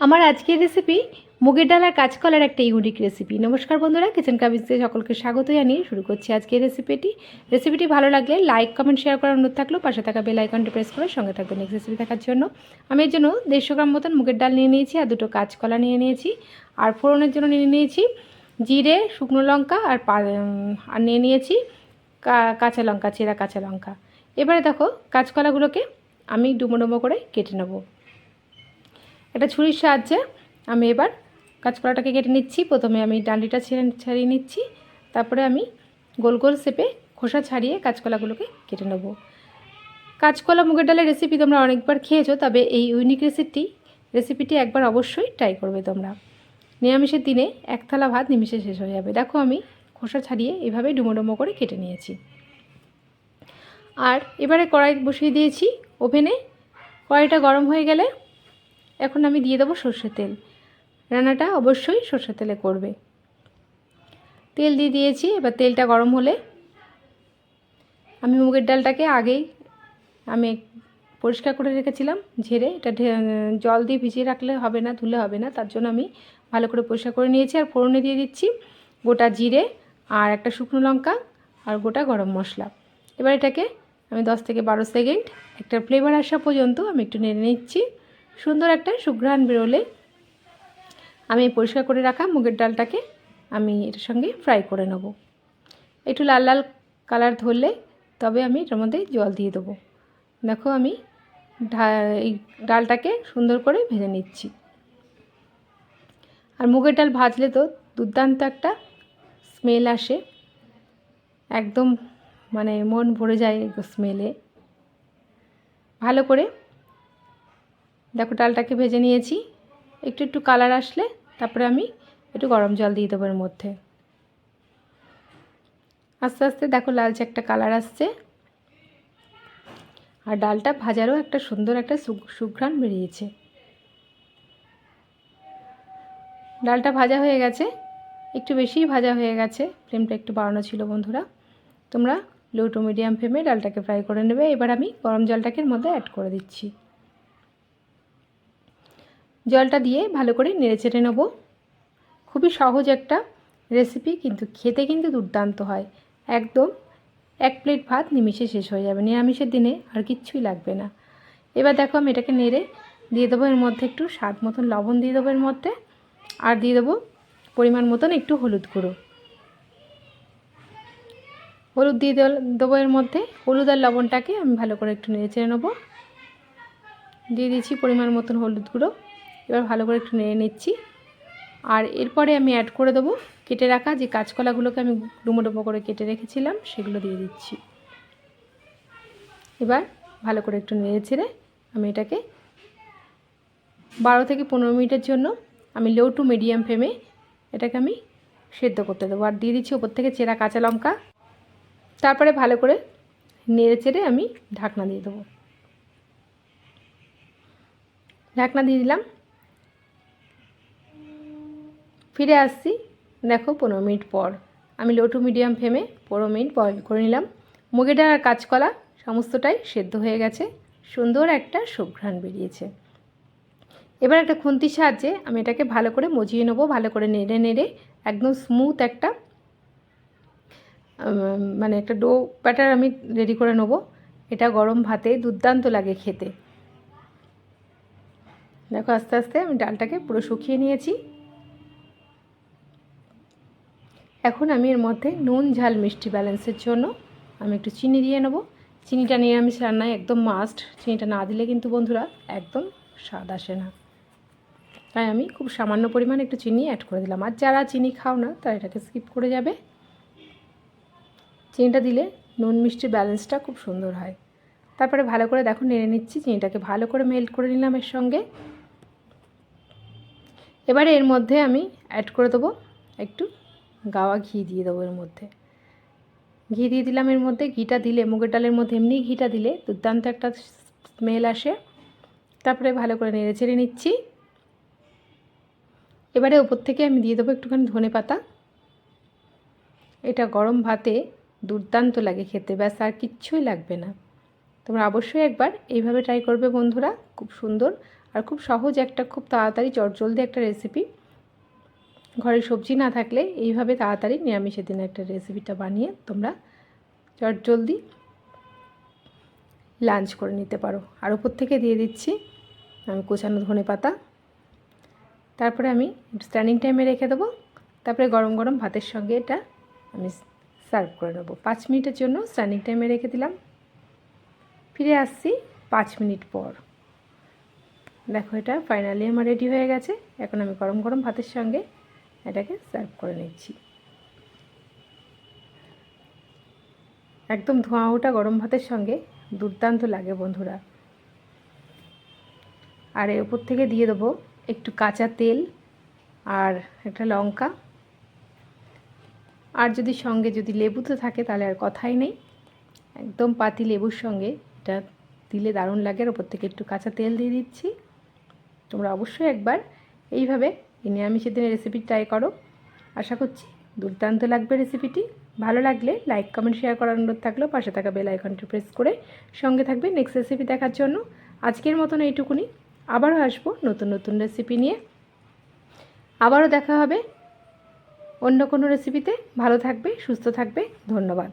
আমার আজকের রেসিপি মুগের ডাল আর কাঁচকলার একটা ইউনিক রেসিপি নমস্কার বন্ধুরা কিচেন কাবিজতে সকলকে স্বাগত জানিয়ে শুরু করছি আজকের রেসিপিটি রেসিপিটি ভালো লাগলে লাইক কমেন্ট শেয়ার করার অনুরোধ থাকলেও পাশে থাকা বেল আইকনটি প্রেস করে সঙ্গে থাকবেন নেক্সট রেসিপি দেখার জন্য। আমি এর জন্য দেড়শো গ্রাম মতন মুগের ডাল নিয়ে নিয়েছি আর দুটো কাঁচকলা নিয়ে নিয়েছি। আর ফোড়নের জন্য নিয়ে নিয়েছি জিরে, শুকনো লঙ্কা আর আর নিয়ে নিয়েছি কাঁচা লঙ্কা, চেরা কাঁচা লঙ্কা। এবারে দেখো কাঁচকলাগুলোকে আমি ডুমো ডুমো করে কেটে নেব। একটা ছুরির সাহায্যে আমি এবার কাঁচকলাটাকে কেটে নিচ্ছি। প্রথমে আমি ডান্ডিটা ছেড়ে ছাড়িয়ে নিচ্ছি। তারপরে আমি গোল গোল শেপে খোসা ছাড়িয়ে কাঁচকলাগুলোকে কেটে নেব। কাঁচকলা মুগের ডালের রেসিপি তোমরা অনেকবার খেয়েছো, তবে এই ইউনিক রেসিপিটি রেসিপিটি একবার অবশ্যই ট্রাই করবে তোমরা। নিরামিষের দিনে এক থালা ভাত নিমিষে শেষ হয়ে যাবে। দেখো আমি খোসা ছাড়িয়ে এভাবে ডুমো ডুমো করে কেটে নিয়েছি। আর এবারে কড়াই বসিয়ে দিয়েছি। ওভেনে কড়াইটা গরম হয়ে গেলে এখন আমি দিয়ে দেবো সর্ষের তেল। রান্নাটা অবশ্যই সর্ষের তেলে করবে। তেল দিয়ে দিয়েছি, এবার তেলটা গরম হলে আমি মুগের ডালটাকে আগেই আমি পরিষ্কার করে রেখেছিলাম, ঝেড়ে। এটা জল দিয়ে ভিজিয়ে রাখলে হবে না, ধুলে হবে না, তার জন্য আমি ভালো করে পরিষ্কার করে নিয়েছি। আর ফোড়নে দিয়ে দিচ্ছি গোটা জিরে আর একটা শুকনো লঙ্কা আর গোটা গরম মশলা। এবার এটাকে আমি দশ থেকে বারো সেকেন্ড একটা ফ্লেভার আসা পর্যন্ত আমি একটু নেড়ে নিচ্ছি। সুন্দর একটা সুঘ্রাণ বেরোলে আমি পরিষ্কার করে রাখা মুগের ডালটাকে আমি এটার সঙ্গে ফ্রাই করে নেব। একটু লাল লাল কালার ধরলে তবে আমি এটার মধ্যে জল দিয়ে দেবো। দেখো আমি এই ডালটাকে সুন্দর করে ভেজে নিচ্ছি। আর মুগের ডাল ভাজলে তো দুর্দান্ত একটা স্মেল আসে। একদম মানে মন ভরে যায় স্মেলে ভালো করে দেখো ডালটাকে ভেজে নিয়েছি। একটু একটু কালার আসলে তারপরে আমি একটু গরম জল দিয়ে দেবো এর মধ্যে। আস্তে আস্তে দেখো লালচে একটা কালার আসছে। আর ডালটা ভাজারও একটা সুন্দর একটা সুঘ্রাণ বেরিয়েছে। ডালটা ভাজা হয়ে গেছে। একটু বেশিই ভাজা হয়ে গেছে। ফ্লেমটা একটু বাড়ানো ছিল বন্ধুরা। তোমরা লো টু মিডিয়াম ফ্লেমে ডালটাকে ফ্রাই করে নেবে। এবার আমি গরম জলটাকে মধ্যে অ্যাড করে দিচ্ছি। জলটা দিয়ে ভালো করে নেড়ে চেড়ে নেব। খুবই সহজ একটা রেসিপি কিন্তু খেতে কিন্তু দুর্দান্ত হয়। একদম এক প্লেট ভাত নিমিষে শেষ হয়ে যাবে। নিরামিষের দিনে আর কিচ্ছুই লাগবে না। এবার দেখো আমি এটাকে নেড়ে দিয়ে দেবো। এর মধ্যে একটু স্বাদ মতন লবণ দিয়ে দেবো এর মধ্যে। আর দিয়ে দেবো পরিমাণ মতন একটু হলুদ গুঁড়ো। হলুদ দিয়ে দেবো এর মধ্যে। হলুদ আর লবণটাকে আমি ভালো করে একটু নেড়ে চেড়ে নেব। দিয়ে দিচ্ছি পরিমাণ মতন হলুদ গুঁড়ো। এবার ভালো করে একটু নেড়ে নিচ্ছি। আর এরপরে আমি অ্যাড করে দেবো কেটে রাখা যে কাঁচকলাগুলোকে আমি ডুমো ডুমো করে কেটে রেখেছিলাম, সেগুলো দিয়ে দিচ্ছি। এবার ভালো করে একটু নেড়ে ছেড়ে আমি এটাকে বারো থেকে পনেরো মিনিটের জন্য আমি লো টু মিডিয়াম ফ্লেমে এটাকে আমি সেদ্ধ করতে দেবো। আর দিয়ে দিচ্ছি ওপর থেকে চেরা কাঁচা লঙ্কা। তারপরে ভালো করে নেড়ে চেড়ে আমি ঢাকনা দিয়ে দেবো। ঢাকনা দিয়ে দিলাম। ফিরে আসছি, দেখো পনেরো মিনিট পর। আমি লো টু মিডিয়াম ফ্লেমে পনেরো মিনিট বয়েল করে নিলাম। ডাল আর কাঁচকলা সমস্তটাই সেদ্ধ হয়ে গেছে। সুন্দর একটা সুঘ্রাণ বেরিয়েছে। এবার একটা খুন্তির সাহায্যে আমি এটাকে ভালো করে মজিয়ে নেব, ভালো করে নেড়ে নেড়ে একদম স্মুথ একটা মানে একটা ডো ব্যাটার আমি রেডি করে নেব। এটা গরম ভাতে দুর্দান্ত লাগে খেতে। দেখো আস্তে আস্তে আমি ডালটাকে পুরো শুকিয়ে নিয়েছি। এখন আমি এর মধ্যে নুন, ঝাল, মিষ্টি ব্যালেন্সের জন্য আমি একটু চিনি দিয়ে নেব। চিনিটা নিরামিষ রান্নায় একদম মাস্ট চিনিটা না দিলে কিন্তু বন্ধুরা একদম স্বাদ আসে না। তাই আমি খুব সামান্য পরিমাণ একটু চিনি অ্যাড করে দিলাম। আর যারা চিনি খাও না, তারা এটাকে স্কিপ করে যাবে। চিনিটা দিলে নুন মিষ্টির ব্যালেন্সটা খুব সুন্দর হয়। তারপরে ভালো করে দেখো নেড়ে নিচ্ছি। চিনিটাকে ভালো করে মেল্ট করে নিলাম এর সঙ্গে। এবারে এর মধ্যে আমি অ্যাড করে দেবো একটু গাওয়া ঘি দিয়ে দেবো এর মধ্যে। ঘি দিয়ে দিলাম এর মধ্যে, ঘিটা দিলে, মুগের ডালের মধ্যে এমনি ঘিটা দিলে দুর্দান্ত একটা স্মেল আসে। তারপরে ভালো করে নেড়ে ছেড়ে নিচ্ছি। এবারে ওপর থেকে আমি দিয়ে দেবো একটুখানি ধনে পাতা। এটা গরম ভাতে দুর্দান্ত লাগে খেতে, ব্যাস আর কিচ্ছুই লাগবে না। তোমরা অবশ্যই একবার এইভাবে ট্রাই করবে বন্ধুরা, খুব সুন্দর আর খুব সহজ একটা, খুব তাড়াতাড়ি চটজলদি একটা রেসিপি ঘরে সবজি না থাকলে এইভাবে তাড়াতাড়ি নিরামিষের দিনে একটা রেসিপিটা বানিয়ে তোমরা চট জলদি লাঞ্চ করে নিতে পারো। আর উপর থেকে দিয়ে দিচ্ছি, আমি কোচানো ধনে পাতা। তারপরে আমি স্ট্যান্ডিং টাইমে রেখে দেবো। তারপরে গরম গরম ভাতের সঙ্গে এটা আমি সার্ভ করে নেব। পাঁচ মিনিটের জন্য স্ট্যান্ডিং টাইমে রেখে দিলাম। ফিরে আসছি পাঁচ মিনিট পর। দেখো এটা ফাইনালি আমার রেডি হয়ে গেছে। এখন আমি গরম গরম ভাতের সঙ্গে এটাকে সার্ভ করে নিচ্ছি। একদম ধোঁয়া ওঠা গরম ভাতের সঙ্গে দুর্দান্ত লাগে বন্ধুরা। আর এর উপর থেকে দিয়ে দেবো একটু কাঁচা তেল আর একটা লঙ্কা। আর যদি সঙ্গে যদি লেবু তো থাকে তাহলে আর কথাই নেই। একদম পাতি লেবুর সঙ্গে এটা দিলে দারুণ লাগে। আর ওপর থেকে একটু কাঁচা তেল দিয়ে দিচ্ছি। তোমরা অবশ্যই একবার এইভাবে এই নিরামিষের দিনের রেসিপি ট্রাই করো। আশা করছি দুর্দান্ত লাগবে রেসিপিটি ভালো লাগলে লাইক কমেন্ট শেয়ার করার অনুরোধ থাকলেও পাশে থাকা বেল আইকনটি প্রেস করে সঙ্গে থাকবে নেক্সট রেসিপি দেখার জন্য। আজকের মতন এইটুকুনি। আবারও আসব নতুন নতুন রেসিপি নিয়ে। আবারও দেখা হবে অন্য কোনো রেসিপিতে ভালো থাকবে, সুস্থ থাকবে। ধন্যবাদ।